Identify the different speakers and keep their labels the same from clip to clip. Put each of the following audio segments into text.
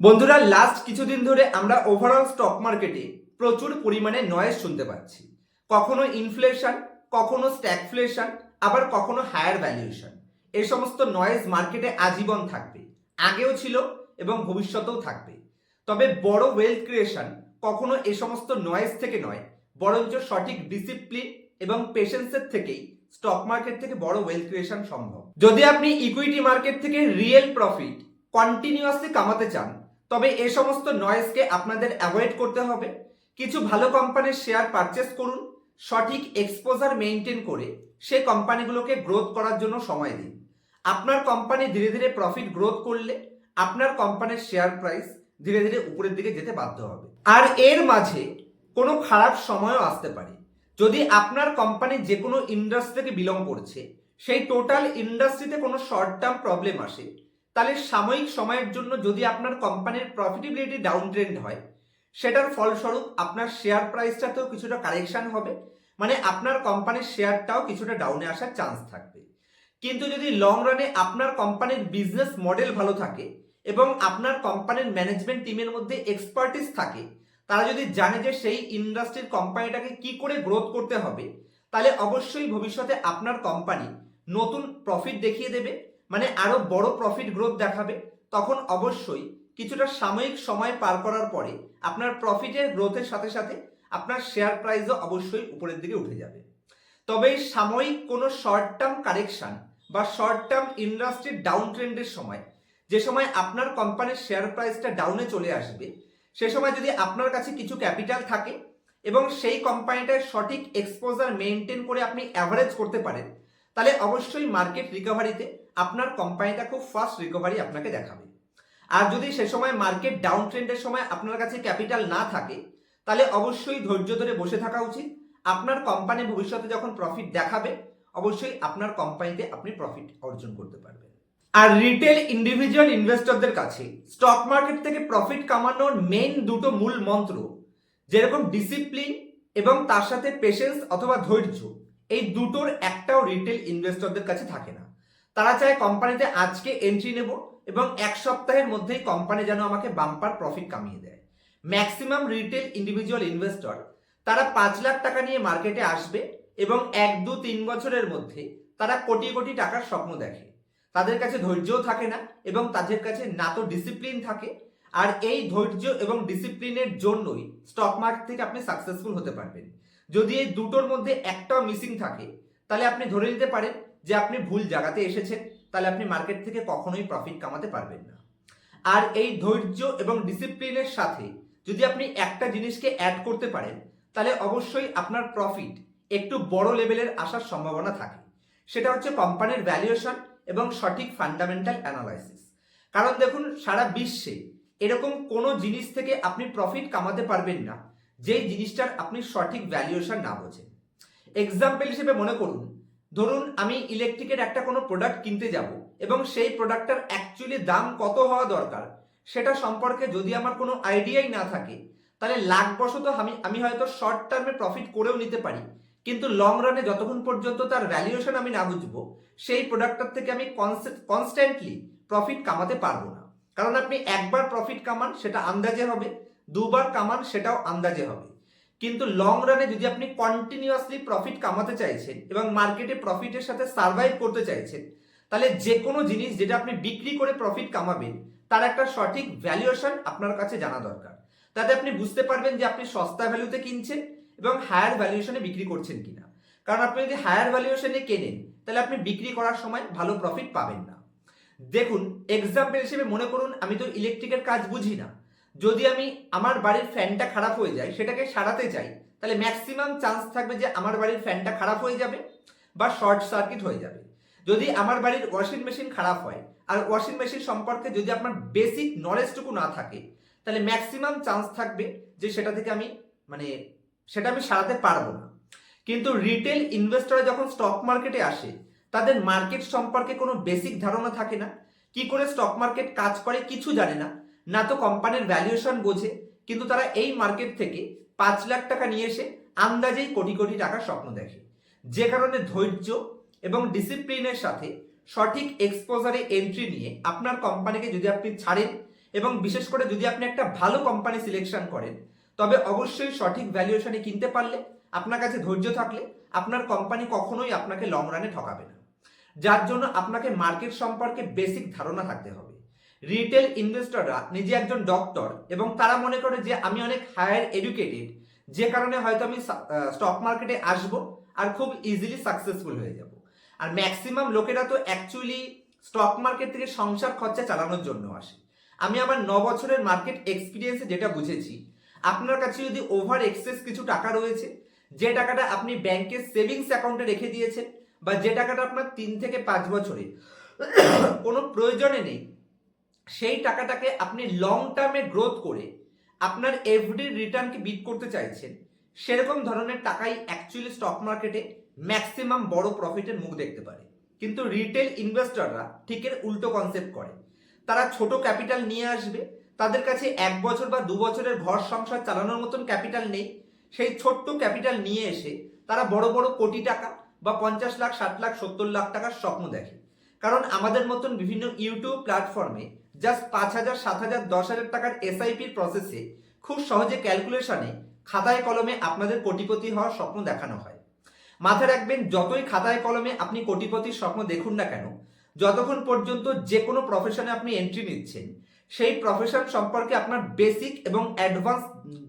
Speaker 1: বন্ধুরা লাস্ট কিছুদিন ধরে আমরা ওভারঅল স্টক মার্কেটে প্রচুর পরিমাণে নয়েজ শুনতে পাচ্ছি। কখনো ইনফ্লেশন কখনো স্ট্যাগফ্লেশন আবার কখনো হায়ার ভ্যালুয়েশন এই সমস্ত নয়েজ মার্কেটে আজীবন থাকবে। আগেও ছিল এবং ভবিষ্যতেও থাকবে। তবে বড় ওয়েলথ ক্রিয়েশন কখনো এই সমস্ত নয়েজ থেকে নয়, বরঞ্চ সঠিক ডিসিপ্লিন এবং পেশেন্সের থেকেই স্টক মার্কেট থেকে বড় ওয়েলথ ক্রিয়েশন সম্ভব। যদি আপনি ইকুইটি মার্কেট থেকে রিয়েল প্রফিট কন্টিনিউয়াসলি কামাতে চান তবে এ সমস্ত নয়েজকে আপনাদের অ্যাভয়েড করতে হবে। কিছু ভালো কোম্পানির শেয়ার পারচেস করুন, সঠিক এক্সপোজার মেনটেন করে সেই কোম্পানিগুলোকে গ্রোথ করার জন্য সময় দিন। আপনার কোম্পানি ধীরে ধীরে প্রফিট গ্রোথ করলে আপনার কোম্পানির শেয়ার প্রাইস ধীরে ধীরে উপরের দিকে যেতে বাধ্য হবে। আর এর মাঝে কোনো খারাপ সময়ও আসতে পারে। যদি আপনার কোম্পানি যে কোনো ইন্ডাস্ট্রি থেকে বিলং করছে, সেই টোটাল ইন্ডাস্ট্রিতে কোনো শর্ট টার্ম প্রবলেম আসে তাহলে সাময়িক সময়ের জন্য যদি আপনার কোম্পানির প্রফিটেবিলিটি ডাউন ট্রেন্ড হয়, সেটার ফলস্বরূপ আপনার শেয়ার প্রাইসটাতেও কিছুটা কারেকশন হবে মানে আপনার কোম্পানির শেয়ারটাও কিছুটা ডাউনে আসার চান্স থাকবে। কিন্তু যদি লং রানে আপনার কোম্পানির বিজনেস মডেল ভালো থাকে এবং আপনার কোম্পানির ম্যানেজমেন্ট টিমের মধ্যে এক্সপার্টিস থাকে, তারা যদি জানে যে সেই ইন্ডাস্ট্রির কোম্পানিটাকে কি করে গ্রোথ করতে হবে, তাহলে অবশ্যই ভবিষ্যতে আপনার কোম্পানি নতুন প্রফিট দেখিয়ে দেবে মানে আরও বড় প্রফিট গ্রোথ দেখাবে, তখন অবশ্যই কিছুটা সাময়িক সময় পার করার পরে আপনার প্রফিটের গ্রোথের সাথে সাথে আপনার শেয়ার প্রাইসও অবশ্যই উপরের দিকে উঠে যাবে। তবে সাময়িক কোনো শর্ট টার্ম কারেকশন বা শর্ট টার্ম ইন্ডাস্ট্রির ডাউন ট্রেন্ডের সময়, যে সময় আপনার কোম্পানির শেয়ার প্রাইসটা ডাউনে চলে আসবে, সে সময় যদি আপনার কাছে কিছু ক্যাপিটাল থাকে এবং সেই কোম্পানিটার সঠিক এক্সপোজার মেনটেন করে আপনি অ্যাভারেজ করতে পারেন, তাহলে অবশ্যই মার্কেট রিকভারিতে আপনার কোম্পানিটা খুব ফাস্ট রিকভারি আপনাকে দেখাবে। আর যদি সে সময় মার্কেট ডাউন ট্রেন্ডের সময় আপনার কাছে ক্যাপিটাল না থাকে, তাহলে অবশ্যই ধৈর্য ধরে বসে থাকা উচিত। আপনার কোম্পানি ভবিষ্যতে যখন প্রফিট দেখাবে, অবশ্যই আপনার কোম্পানিতে আপনি প্রফিট অর্জন করতে পারবেন। আর রিটেল ইন্ডিভিজুয়াল ইনভেস্টরদের কাছে স্টক মার্কেট থেকে প্রফিট কামানোর মেইন দুটো মূল মন্ত্র, যেরকম ডিসিপ্লিন এবং তার সাথে পেশেন্স অথবা ধৈর্য, এই দুটোর একটাও রিটেল ইনভেস্টরদের কাছে থাকে না। তারা চায় কোম্পানিতে আজকে এন্ট্রি নেব এবং এক সপ্তাহের মধ্যেই কোম্পানি যেন আমাকে বাম্পার প্রফিট কামিয়ে দেয়। ম্যাক্সিমাম রিটেল ইন্ডিভিজুয়াল ইনভেস্টর তারা পাঁচ লাখ টাকা নিয়ে মার্কেটে আসবে এবং এক, দু, তিন বছরের মধ্যে তারা কোটি কোটি টাকার স্বপ্ন দেখে। তাদের কাছে ধৈর্যও থাকে না এবং তাদের কাছে না তো ডিসিপ্লিন থাকে। আর এই ধৈর্য এবং ডিসিপ্লিনের জন্যই স্টক মার্কেট থেকে আপনি সাকসেসফুল হতে পারবেন। যদি এই দুটোর মধ্যে একটাও মিসিং থাকে, তাহলে আপনি ধরে নিতে পারেন যে আপনি ভুল জায়গাতে এসেছেন, তাহলে আপনি মার্কেট থেকে কখনোই প্রফিট কামাতে পারবেন না। আর এই ধৈর্য এবং ডিসিপ্লিনের সাথে যদি আপনি একটা জিনিসকে অ্যাড করতে পারেন, তাহলে অবশ্যই আপনার প্রফিট একটু বড় লেভেলের আসার সম্ভাবনা থাকে। সেটা হচ্ছে কোম্পানির ভ্যালুয়েশন এবং সঠিক ফান্ডামেন্টাল অ্যানালাইসিস কারণ দেখুন, সারা বিশ্বে এরকম কোনো জিনিস থেকে আপনি প্রফিট কামাতে পারবেন না, যেই জিনিসটার আপনি সঠিক ভ্যালুয়েশন না বোঝেন। এক্সাম্পল হিসেবে মনে করুন ধরুন আমি ইলেকট্রিকের একটা কোনো প্রোডাক্ট কিনতে যাব এবং সেই প্রোডাক্টটার অ্যাকচুয়ালি দাম কত হওয়া দরকার? সেটা সম্পর্কে যদি আমার কোনো আইডিয়াই না থাকে, তাহলে লাখবশত আমি আমি হয়তো শর্ট টার্মে প্রফিট করেও নিতে পারি। কিন্তু লং রানে যতক্ষণ পর্যন্ত তার ভ্যালুয়েশন আমি না বুঝব, সেই প্রোডাক্টটার থেকে আমি কনস্ট্যান্টলি প্রফিট কামাতে পারব না। কারণ আপনি একবার প্রফিট কামান, সেটা আন্দাজে হবে। দুবার কামান, সেটাও আন্দাজে হবে। কিন্তু লং রানে যদি আপনি কন্টিনিউয়াসলি প্রফিট কামাতে চাইছেন এবং মার্কেটে প্রফিটের সাথে সার্ভাইভ করতে চাইছেন, তাহলে যে কোনো জিনিস যেটা আপনি বিক্রি করে প্রফিট কামাবেন, তার একটা সঠিক ভ্যালুয়েশন আপনার কাছে জানা দরকার। তাতে আপনি বুঝতে পারবেন যে আপনি সস্তা ভ্যালুতে কিনছেন এবং হায়ার ভ্যালুয়েশনে বিক্রি করছেন কিনা। কারণ আপনি যদি হায়ার ভ্যালুয়েশনে কেনেন, তাহলে আপনি বিক্রি করার সময় ভালো প্রফিট পাবেন না। দেখুন এক্সাম্পল হিসেবে মনে করুন, আমি তো ইলেকট্রিকের কাজ বুঝি না। যদি আমি আমার বাড়ির ফ্যানটা খারাপ হয়ে যায়, সেটাকে সারাতে চাই, তাহলে ম্যাক্সিমাম চান্স থাকবে যে আমার বাড়ির ফ্যানটা খারাপ হয়ে যাবে বা শর্ট সার্কিট হয়ে যাবে। যদি আমার বাড়ির ওয়াশিং মেশিন খারাপ হয়, আর ওয়াশিং মেশিন সম্পর্কে যদি আপনার বেসিক নলেজটুকু না থাকে, তাহলে ম্যাক্সিমাম চান্স থাকবে যে সেটা থেকে আমি মানে সেটা আমি সারাতে পারব না। কিন্তু রিটেল ইনভেস্টররা যখন স্টক মার্কেটে আসে, তাদের মার্কেট সম্পর্কে কোনো বেসিক ধারণা থাকে না। কি করে স্টক মার্কেট কাজ করে কিছু জানে না। না তো কোম্পানির ভ্যালুয়েশন বোঝে, কিন্তু তারা এই মার্কেট থেকে পাঁচ লাখ টাকা নিয়ে এসে আন্দাজেই কোটি কোটি টাকার স্বপ্ন দেখে। যে কারণে ধৈর্য এবং ডিসিপ্লিনের সাথে সঠিক এক্সপোজারে এন্ট্রি নিয়ে আপনার কোম্পানিকে যদি আপনি ছাড়েন এবং বিশেষ করে যদি আপনি একটা ভালো কোম্পানি সিলেকশন করেন, তবে অবশ্যই সঠিক ভ্যালুয়েশনে কিনতে পারলে, আপনার কাছে ধৈর্য থাকলে আপনার কোম্পানি কখনোই আপনাকে লং রানে ঠকাবে না। যার জন্য আপনাকে মার্কেট সম্পর্কে বেসিক ধারণা থাকতে হবে। রিটেল ইনভেস্টররা নিজে একজন ডক্টর এবং তারা মনে করে যে আমি অনেক হায়ার এডুকেটেড যে কারণে হয়তো আমি স্টক মার্কেটে আসব আর খুব ইজিলি সাকসেসফুল হয়ে যাব। আর ম্যাক্সিমাম লোকেরা তো অ্যাকচুয়ালি স্টক মার্কেট থেকে সংসার খরচা চালানোর জন্য আসে। আমি আমার ন বছরের মার্কেট এক্সপিরিয়েন্সে যেটা বুঝেছি, আপনার কাছে যদি ওভার এক্সেস কিছু টাকা রয়েছে, যে টাকাটা আপনি ব্যাংকের সেভিংস অ্যাকাউন্টে রেখে দিয়েছেন বা যে টাকাটা আপনার তিন থেকে পাঁচ বছরে, কোনো প্রয়োজনে নেই সেই টাকাটাকে আপনি লং টার্মে গ্রোথ করে আপনার এফডি রিটার্নকে বিট করতে চাইছেন, সেরকম ধরনের টাকাই অ্যাকচুয়ালি স্টক মার্কেটে ম্যাক্সিমাম বড় প্রফিটের মুখ দেখতে পারে। কিন্তু রিটেল ইনভেস্টররা ঠিক এর উল্টো কনসেপ্ট করে। তারা ছোট ক্যাপিটাল নিয়ে আসবে, তাদের কাছে এক বছর বা দু বছরের ঘর সংসার চালানোর মতন ক্যাপিটাল নেই, সেই ছোট্ট ক্যাপিটাল নিয়ে এসে তারা বড় বড় কোটি টাকা বা পঞ্চাশ লাখ, ষাট লাখ, সত্তর লাখ টাকার স্বপ্ন দেখে। কারণ আমাদের মতন বিভিন্ন ইউটিউব প্ল্যাটফর্মে জাস্ট পাঁচ হাজার সাত হাজার দশ হাজার টাকার এসআইপির প্রসেসে খুব সহজে ক্যালকুলেশনে খাতায় কলমে আপনাদের কোটিপতি হওয়ার স্বপ্ন দেখানো হয়। মাথায় রাখবেন, যতই খাতায় কলমে আপনি কোটিপতির স্বপ্ন দেখুন না কেন, যতক্ষণ পর্যন্ত যে কোনো প্রফেশনে আপনি এন্ট্রি নিচ্ছেন, সেই প্রফেশন সম্পর্কে আপনার বেসিক এবং অ্যাডভান্স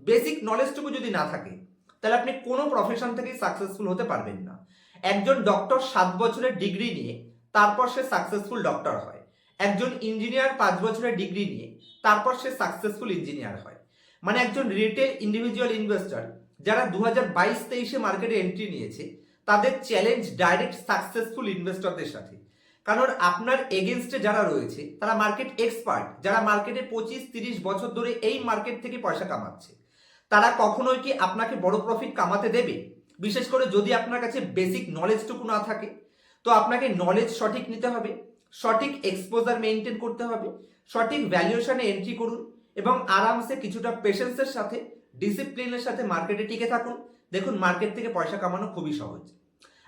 Speaker 1: বেসিক নলেজটুকু যদি না থাকে, তাহলে আপনি কোনো প্রফেশন থেকেই সাকসেসফুল হতে পারবেন না। একজন ডক্টর সাত বছরের ডিগ্রি নিয়ে, তারপর সে সাকসেসফুল ডক্টর হয়। একজন ইঞ্জিনিয়ার পাঁচ বছরের ডিগ্রি নিয়ে, তারপর সে সাকসেসফুল ইঞ্জিনিয়ার হয়। মানে একজন রিটেল ইন্ডিভিজুয়াল ইনভেস্টর যারা দু হাজার বাইশ তেইশে মার্কেটে এন্ট্রি নিয়েছে, তাদের চ্যালেঞ্জ ডাইরেক্ট সাকসেসফুল ইনভেস্টরদের সাথে। কারণ আপনার এগেনস্টে যারা রয়েছে, তারা মার্কেট এক্সপার্ট যারা মার্কেটে পঁচিশ, তিরিশ বছর ধরে এই মার্কেট থেকে পয়সা কামাচ্ছে। তারা কখনোই কি আপনাকে বড় প্রফিট কামাতে দেবে? বিশেষ করে যদি আপনার কাছে বেসিক নলেজটুকু না থাকে, তো আপনাকে নলেজ সঠিক নিতে হবে। সঠিক এক্সপোজার মেনটেন করতে হবে, সঠিক ভ্যালুয়েশনে এন্ট্রি করুন এবং আরামসে কিছুটা পেশেন্সের সাথে ডিসিপ্লিনের সাথে মার্কেটে টিকে থাকুন। দেখুন মার্কেট থেকে পয়সা কামানো খুবই সহজ।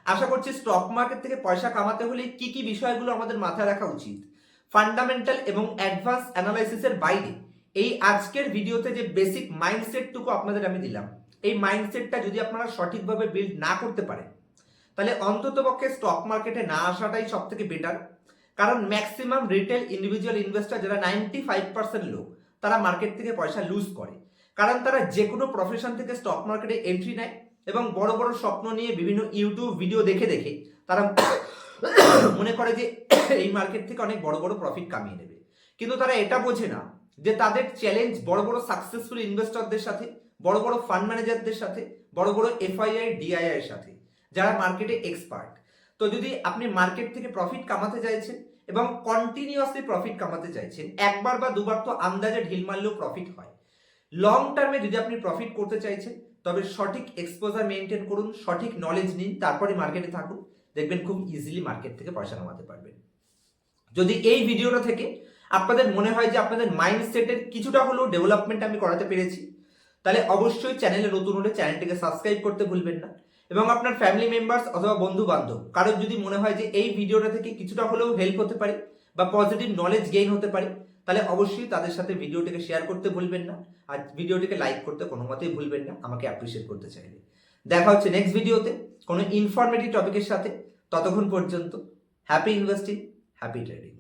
Speaker 1: আশা করছি স্টক মার্কেট থেকে পয়সা কামাতে হলে কি কি বিষয়গুলো আমাদের মাথায় রাখা উচিত। ফান্ডামেন্টাল এবং অ্যাডভান্স অ্যানালাইসিসের বাইরে এই আজকের ভিডিওতে যে বেসিক মাইন্ডসেটটুকু আপনাদের আমি দিলাম, এই মাইন্ডসেটটা যদি আপনারা সঠিকভাবে বিল্ড না করতে পারেন, তাহলে অন্ততপক্ষে স্টক মার্কেটে না আসাটাই সব থেকে বেটার কারণ ম্যাক্সিমাম রিটেল ইন্ডিভিজুয়াল ইনভেস্টর যারা নাইনটি ফাইভ পার্সেন্ট লোক, তারা মার্কেট থেকে পয়সা লুজ করে। কারণ তারা যে কোনো প্রফেশন থেকে স্টক মার্কেটে এন্ট্রি নেয় এবং বড় বড় স্বপ্ন নিয়ে বিভিন্ন ইউটিউব ভিডিও দেখে দেখে তারা মনে করে যে এই মার্কেট থেকে অনেক বড় বড় প্রফিট কামিয়ে নেবে কিন্তু তারা এটা বোঝে না যে তাদের চ্যালেঞ্জ বড় বড় সাকসেসফুল ইনভেস্টরদের সাথে, বড় বড় ফান্ড ম্যানেজারদের সাথে, বড় বড় এফআইআই ডিআইআই এর সাথে, যারা মার্কেটে এক্সপার্ট তো যদি আপনি মার্কেট থেকে প্রফিট কামাতে চাইছেন এবং কন্টিনিউয়াসলি প্রফিট কামাতে চাইছেন, একবার বা দুবার তো আন্দাজে ঢিল মারলেও প্রফিট হয়। লং টার্মে যদি আপনি প্রফিট করতে চাইছেন, তবে সঠিক এক্সপোজার মেনটেন করুন, সঠিক নলেজ নিন, তারপরে মার্কেটে থাকুন। দেখবেন খুব ইজিলি মার্কেট থেকে পয়সা কামাতে পারবেন। যদি এই ভিডিওটা থেকে আপনাদের মনে হয় যে আপনাদের মাইন্ডসেটের কিছুটা হলেও ডেভেলপমেন্ট আমি করাতে পেরেছি, তাহলে অবশ্যই চ্যানেলে নতুন হলে চ্যানেলটিকে সাবস্ক্রাইব করতে ভুলবেন না। এবং আপনার ফ্যামিলি মেম্বার্স অথবা বন্ধু বান্ধব কারোর যদি মনে হয় যে এই ভিডিওটা থেকে কিছুটা হলেও হেল্প হতে পারে বা পজিটিভ নলেজ গেইন হতে পারে, তাহলে অবশ্যই তাদের সাথে ভিডিওটিকে শেয়ার করতে ভুলবেন না। আর ভিডিওটিকে লাইক করতে কোনো মতেই ভুলবেন না, আমাকে অ্যাপ্রিসিয়েট করতে চাইলে। দেখা হচ্ছে নেক্সট ভিডিওতে কোনো ইনফরমেটিভ টপিকের সাথে। ততক্ষণ পর্যন্ত হ্যাপি ইনভেস্টিং হ্যাপি ট্রেডিং